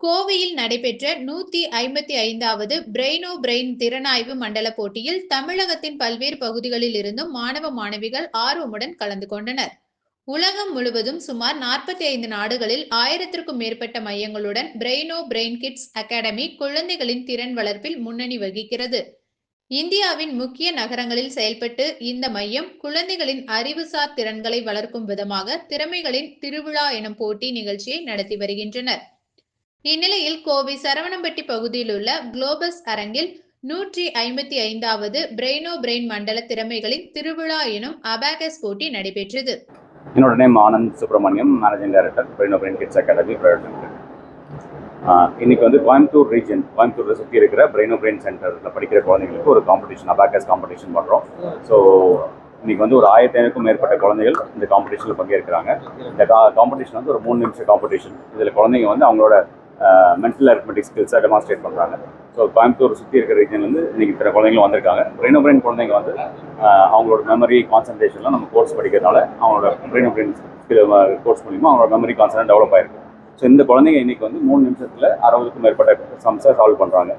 கோவையில் நடைபெற்ற நூத்தி ஐம்பத்தி ஐந்தாவது பிரெயினோ பிரெயின் திறனாய்வு மண்டல போட்டியில் தமிழகத்தின் பல்வேறு பகுதிகளில் இருந்தும் மாணவ மாணவிகள் ஆர்வமுடன் கலந்து கொண்டனர். உலகம் முழுவதும் சுமார் நாற்பத்தி ஐந்து நாடுகளில் ஆயிரத்திற்கும் மேற்பட்ட மையங்களுடன் பிரெயினோ பிரெயின் கிட்ஸ் அகாடமி குழந்தைகளின் திறன் வளர்ப்பில் முன்னணி வகிக்கிறது. இந்தியாவின் முக்கிய நகரங்களில் செயல்பட்டு இந்த மையம் குழந்தைகளின் அறிவுசார் திறன்களை வளர்க்கும் விதமாக திறமைகளின் திருவிழா எனும் போட்டி நிகழ்ச்சியை நடத்தி வருகின்றனர். இந்நிலையில் கோவை சரவணம்பட்டி பகுதியில் உள்ள குளோபஸ் அரங்கில் நூற்றி ஐம்பத்தி ஐந்தாவது பிரெயினோ பிரெயின் oh மண்டல திறமைகளின் திருவிழா எனும் அபாகஸ் போட்டி நடைபெற்றது. என்னோட name Anand Subramaniam managing director Brain Brain Kids Academy Private Limited இன்னைக்கு வந்து கோயம்புத்தூர் ரீஜன் கோயம்புத்தூரில் சுற்றி இருக்கிற பிரெயினோ பிரெயின் சென்டரில் படிக்கிற குழந்தைங்களுக்கு ஒரு காம்படிஷன் அபாகஸ் காம்படிஷன் பண்ணுறோம் ஸோ இன்னைக்கு வந்து ஒரு ஆயிரத்தி ஐநூறுக்கும் மேற்பட்ட குழந்தைகள் இந்த காம்படிஷனில் பங்கேற்கிறாங்க. இந்த கா காம்படிஷன் வந்து ஒரு மூணு நிமிஷம் காம்படிஷன் இதில் குழந்தைங்க வந்து அவங்களோட மென்டல் அரித்மெட்டிக் ஸ்கில்ஸை டெமான்ஸ்ட்ரேட் பண்ணுறாங்க ஸோ கோயம்புத்தூர் சுற்றி இருக்கிற ரீஜன்லேருந்து இன்னைக்கு இத்தனை குழந்தைங்களும் வந்திருக்காங்க. பிரெயின் பிரெயின் குழந்தைங்க வந்து அவங்களோட மெமரி கான்சன்ட்ரேஷன்லாம் நம்ம கோர்ஸ் படிக்கிறதுனால அவங்களோட பிரெயின் பிரெயின் கோர்ஸ் மூலிமா அவங்களோட மெமரி கான்சன்ட்ரேட் டெவலப் ஆயிருக்கு. ஸோ இந்த குழந்தைங்க இன்னைக்கு வந்து மூணு நிமிஷத்தில் அறுபதுக்கும் மேற்பட்ட சம்ஸை சால்வ் பண்ணுறாங்க